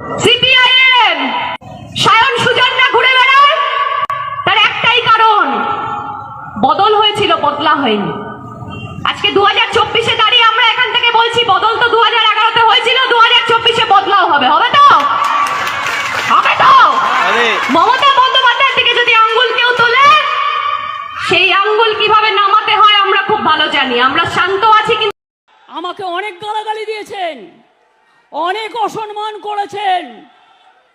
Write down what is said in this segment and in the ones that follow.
CPIM Sayan Sujan না ঘুরে বেড়ায়। তার একটাই কারণ বদল হয়েছিল বদলা হয়নি। আজকে দু হাজার চব্বিশে দাঁড়িয়ে আমরা এখান থেকে বলছি বদল তো দু হাজার এগারোতে হয়েছিল দু হাজার চব্বিশে বদলাও হবে। হবে তো? হবে তো? মমতা বন্দ্যোপাধ্যায়ের দিকে যদি আঙ্গুল কেউ তোলে সেই আঙ্গুল কীভাবে নামাতে হয় আমরা খুব ভালো জানি। আমরা শান্ত আছি কিন্তু আমাকে অনেক গালাগালি দিয়েছেন। অনেক অসম্মান করেছেন।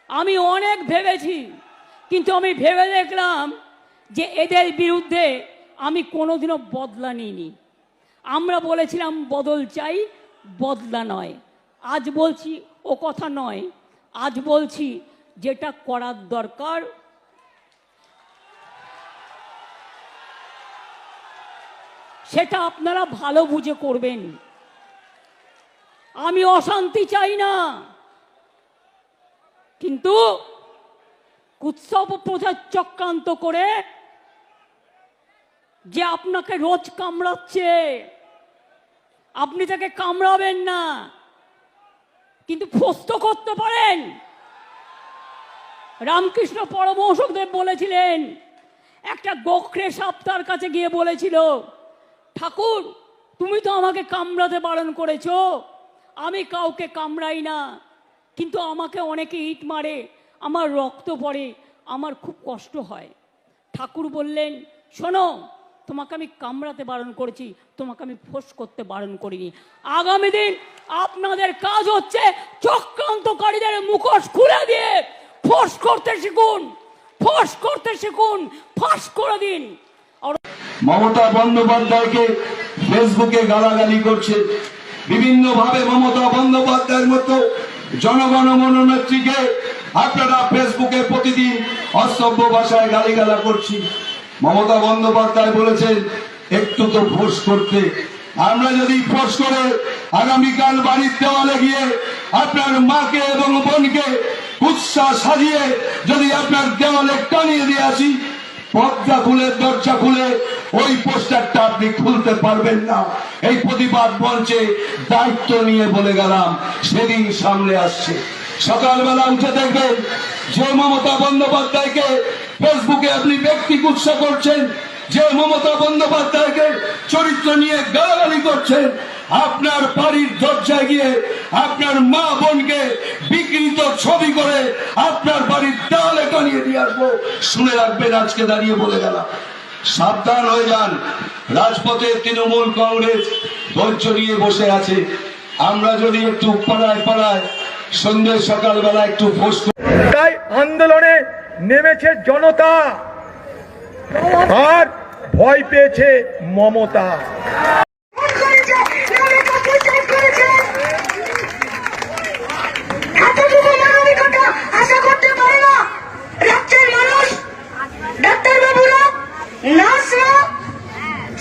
আমি অনেক ভেবেছি, কিন্তু আমি ভেবে দেখলাম যে এদের বিরুদ্ধে আমি কোনোদিনও বদলা নিইনি। আমরা বলেছিলাম, বদল চাই, বদলা নয়। আজ বলছি, ও কথা নয়। আজ বলছি, যেটা করার দরকার। সেটা আপনারা ভালো বুঝে করবেন। আমি অশান্তি চাই না। কিন্তু উৎসব প্রচার চক্রান্ত করে যে আপনাকে রোজ কামড়াচ্ছে, আপনি তাকে কামড়াবেন না, কিন্তু ফস্ত করতে পারেন। রামকৃষ্ণ পরমহংসদেব বলেছিলেন, একটা গোখরে সাপ তার কাছে গিয়ে বলেছিল, ঠাকুর, তুমি তো আমাকে কামড়াতে বারণ করেছ। আমি কাউকে কামড়াই না, কিন্তু আমাকে অনেকে ইট মারে, আমার রক্ত পড়ে, আমার খুব কষ্ট হয়। ঠাকুর বললেন, শোনো, তোমাকে আমি কামড়াতে বারণ করেছি, তোমাকে আমি ফোঁস করতে বারণ করিনি। আগামী দিন আপনাদের কাজ হচ্ছে চক্রান্তকারীদের মুখোশ খুলে দিয়ে ফোঁস করতে শিখুন, ফোঁস করতে শিখুন, ফাঁস করে দিন। মমতা বন্দ্যোপাধ্যায়কে ফেসবুকে গালাগালি করছে বিভিন্ন ভাবে মমতা বন্দ্যোপাধ্যায়ের মতো জনগণ মনোনেত্রীকে আপনারা ফেসবুকে প্রতিদিন অসভ্য ভাষায় গালিগালা করছি। মমতা বন্দ্যোপাধ্যায় বলেছেন, একটু তো ফোর্স করতে। আমরা যদি ফোর্স করে আগামীকাল বাড়ির দেওয়ালে গিয়ে আপনার মাকে এবং বোনকে উৎসাহ সাজিয়ে যদি আপনার দেওয়ালে টানিয়ে দিয়ে আসি পর্দা খুলে দরজা খুলে ওই পোস্টারটা আপনি খুলতে পারবেন না। এই প্রতিবাদ মঞ্চে দায়িত্ব নিয়ে বলে গেলাম, সেদিন সামনে আসছে। সকালবেলা উঠে দেখবেন, যে মমতা বন্দ্যোপাধ্যায়কে ফেসবুকে আপনি ব্যক্তি কুৎসা করছেন, যে মমতা বন্দ্যোপাধ্যায়কে চরিত্র নিয়ে গালাগালি করছেন, আপনার বাড়ির দরজায় গিয়ে আপনার মা বোনকে বিকৃত ছবি করে আপনার বাড়ির দেওয়ালে টানিয়ে দিয়ে আসব। শুনে রাখবেন, আজকে দাঁড়িয়ে বলে গেলাম। সাবধান হয়ে যান। রাজপথে তৃণমূল কংগ্রেস ধৈর্য নিয়ে বসে আছে। আমরা যদি একটু পাড়ায় পাড়ায় সন্ধ্যে সকালবেলা একটু ফোস তাই আন্দোলনে নেমেছে জনতা। আর ভয় পেয়েছে মমতা করেছে নামে প্রচার করেছে এতটুকু মানবিকতা আশা করতে পারে না রাজ্যের মানুষ ডাক্তারবাবুরা নার্সরা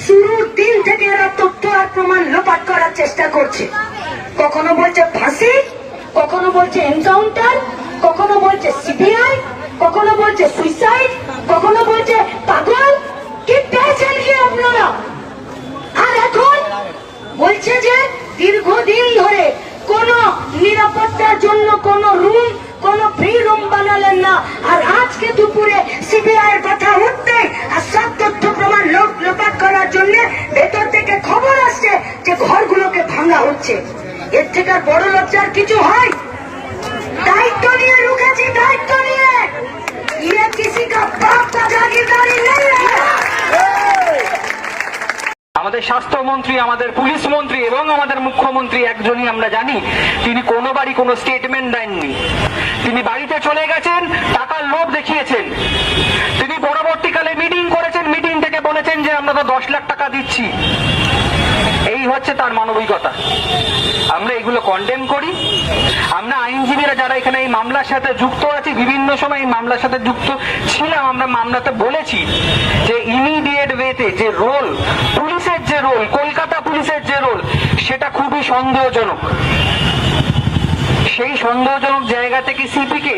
শুরুর দিন থেকে এরা তথ্য আর প্রমাণ লোপাট করার করছে কখনো বলছে ফাঁসি, কখনো বলছে এনকাউন্টার কখনো বলছে সিবিআই কখনো বলছে সুইসাইড কখনো বলছে পাগল। কি পেয়েছেন কি আপনারা? আর এখন বলছে যে দীর্ঘদিন ধরে কোন নিরাপত্তার জন্য কোন রুম কোন ফ্রি রুম বানালেন না। আর আজকে দুপুরে সিবিআই এর কথা লজ্জা হচ্ছে। এর থেকে আর বড় লজ্জার কিছু হয়? দায়িত্ব নিয়ে লুকেছি, দায়িত্ব নিয়ে। ইয়ে কিসি কা বাপ কা জাগিরদারি নেই। আমাদের স্বাস্থ্যমন্ত্রী, আমাদের পুলিশ মন্ত্রী এবং আমাদের মুখ্যমন্ত্রী একজনই আমরা জানি। তিনি কোনো বাড়ি কোনো স্টেটমেন্ট দেননি। তিনি বাড়িতে চলে গেছেন, টাকা লোন মানবিকতা। আমরা এগুলো কন্ডেম করি। আমরা আইনজীবীরা যারা এখানে এই মামলার সাথে যুক্ত আছি, বিভিন্ন সময় এই মামলার সাথে যুক্ত ছিলাম, আমরা মামলাতে বলেছি যে ইমিডিয়েট ওয়েতে যে রোল পুলিশের যে রোল কলকাতা পুলিশের যে রোল সেটা খুবই সন্দেহজনক। সেই সন্দেহজনক জায়গা থেকে সিপি কে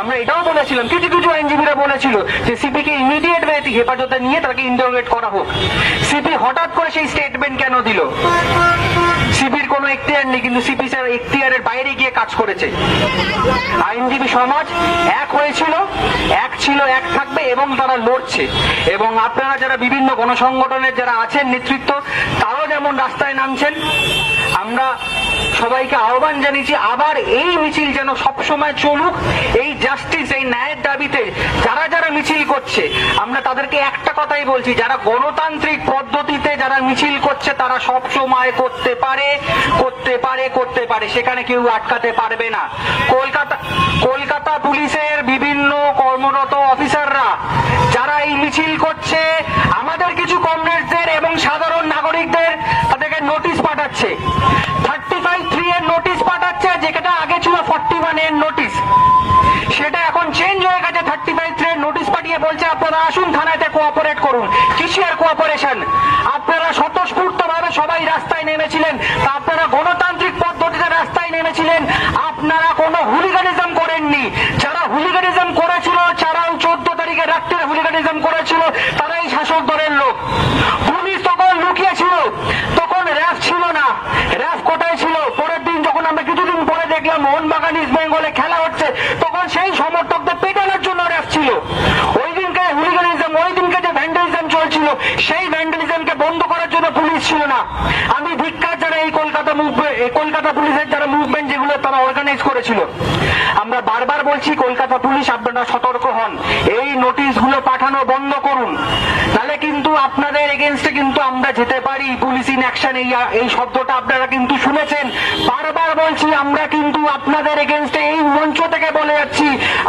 আমরা এটাও বলেছিলাম, কিছু কিছু আইনজীবীরা বলেছিল যে সিপি কে ইমিডিয়েট ওয়েতে হেফাজতে নিয়ে তাকে ইন্টারোগেট করা হোক। সিপি হঠাৎ করে সেই স্টেটমেন্ট কেন দিল? সিপির কোনো এখতিয়ার নেই, কিন্তু সিপি স্যার এখতিয়ারের বাইরে গিয়ে কাজ করেছে। আইনজীবী সমাজ, এক হয়েছিল, এক ছিল, এক থাকবে এবং তারা লড়ছে। এবং আপনারা যারা বিভিন্ন গণসংগঠনের যারা আছেন নেতৃত্ব, তারাও যেমন রাস্তায় নামছেন, আমরা সবাইকে আহ্বান জানিয়েছি, আবার এই মিছিল যেন সবসময় চলুক। এই জাস্টিস এই ন্যায়ের দাবিতে যারা যারা মিছিল করছে, আমরা তাদেরকে একটা কথাই বলছি, যারা গণতান্ত্রিক পদ্ধতিতে যারা মিছিল করছে, তারা সব সময় করতে পারে করতে পারে করতে পারে। সেখানে কেউ আটকাতে পারবে না। কলকাতা কলকাতা পুলিশের বিভিন্ন কর্মরত অফিসাররা, যারা এই মিছিল করছে, আমাদের কিছু কমরেডদের এবং সাধারণ নাগরিকদের নোটিশ পাঠাচ্ছে। থার্টি ফাইভ এর নোটিশ পাঠাচ্ছে, যেটা আগে ছিল ফর্টি এর নোটিশ সেটা এখন চেঞ্জ হয়ে গেছে থার্টি ফাইভ থ্রি এর নোটিশ পাঠিয়ে বলছে, আপনারা আসুন, থানাতে কোঅপারেট করুন। কিসের কোঅপারেশন আপনারা স্বতঃস্ফূর্ত ভাবে সবাই রাস্তায় নেমেছিলেন। তা আপনারা গণতান্ত্রিক পদ্ধতিতে রাস্তায় নেমেছিলেন। আপনারা কোনো হুলিগানিজম করেননি যারা হুলিগানিজম করেছিল যারা চোদ্দ তারিখে রাত্রে হুলিগানিজম করেছিল তারাই শাসক দলের লোক পুলিশ তখন লুকিয়েছিল তখন র্যাফ ছিল না র্যাফ কোথায় ছিল পরের দিন যখন আমরা কিছুদিন পরে দেখলাম মোহনবাগান ইস্ট বেঙ্গলে খেলা হচ্ছে তখন সেই সমর্থকদের পেটানোর জন্য র্যাফ ছিল ওই দিনকে হুলিগানিজম ওই দিনকে যে ভ্যান্ডালিজম চলছিল সেই ভ্যান্ডালিজমকে বন্ধ করার জন্য পুলিশ ছিল না। আমি ধিক্কার যারা এই কলকাতা মুভমেন্ট কলকাতা পুলিশের যারা মুভমেন্ট যেগুলো তারা অর্গানাইজ করেছিল। আমরা বারবার বলছি, কলকাতা পুলিশ আপনারা সতর্ক হন। এই নোটিশগুলো পাঠানো বন্ধ করুন। তাহলে কিন্তু আপনাদের এগেনস্টে কিন্তু আমরা যেতে পারি। পুলিশ ইন অ্যাকশন এই এই শব্দটা আপনারা কিন্তু শুনেছেন। বারবার বলছি, আমরা কিন্তু আপনাদের এগেনস্টে এই মঞ্চ থেকে বলে যাচ্ছি।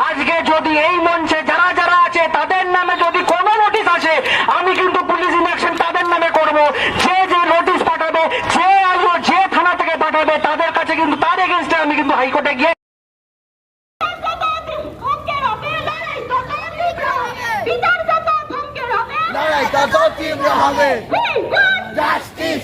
আজকে যদি এই মঞ্চে যারা যারা আছে, তাদের নামে যদি কোনো নোটিশ আসে আমি কিন্তু পুলিশ ইন অ্যাকশন তাদের নামে করব যে যে নোটিশ পাঠাবে যে আসবে যে থানা থেকে পাঠাবে তাদের কাছে কিন্তু তার এগেনস্টে আমি কিন্তু হাইকোর্টে গিয়ে লড়াই তত তীব্র হবে। জাস্টিস